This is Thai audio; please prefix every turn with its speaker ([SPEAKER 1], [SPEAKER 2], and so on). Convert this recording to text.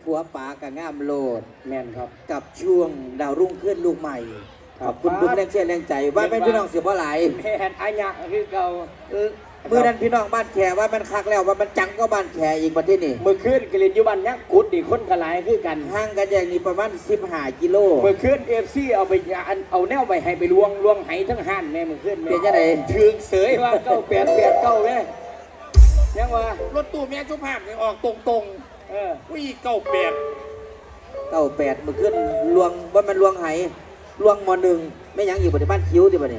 [SPEAKER 1] งานเพลงผัวป๋ากับงามโลด
[SPEAKER 2] แม่นครับ
[SPEAKER 1] กับช่วงดาวรุ่งขึ้นลูกใหม่
[SPEAKER 2] ค
[SPEAKER 1] ข
[SPEAKER 2] รับ
[SPEAKER 1] อบคุณทุกแรงเชียร์แรงใจ ว่าเป็นพี่น้องเสียบ่หลาย
[SPEAKER 2] แม่นอายะคือเก่า
[SPEAKER 1] เออเมื่อนั้นพี่น้องบ้านแขว่ามันคักแล้วว่ามันจังก็บ้านแขอีกประเทศนี่
[SPEAKER 2] เมื่อคืนกลินอยู่บ้านยักษ์กุดอีกคนกระหลายคือกัน
[SPEAKER 1] ห่างกันอย่างนี้ประมาณ15กิโล
[SPEAKER 2] เมื่อคืนเอฟซีเอาไปอันเอาแนวไปให้ไปลวงลวงไหทั้งห้านแม่เมื่อคืนแม่
[SPEAKER 1] เป็นจังได
[SPEAKER 2] ถึงเสยว่าเก้าแปดแปดเก้าแม่ยังว่าร
[SPEAKER 3] ถตู้แม่สุภาพนี่ออกตรง
[SPEAKER 2] เออ
[SPEAKER 3] ๆวิ่งเก้าแปด
[SPEAKER 1] เก้าแปดมันขึ้นลวงว่ามันลวงไหลวงมอหนึ่งไม่หยังอยู่บนบ้านคิ้วที่บ้านี่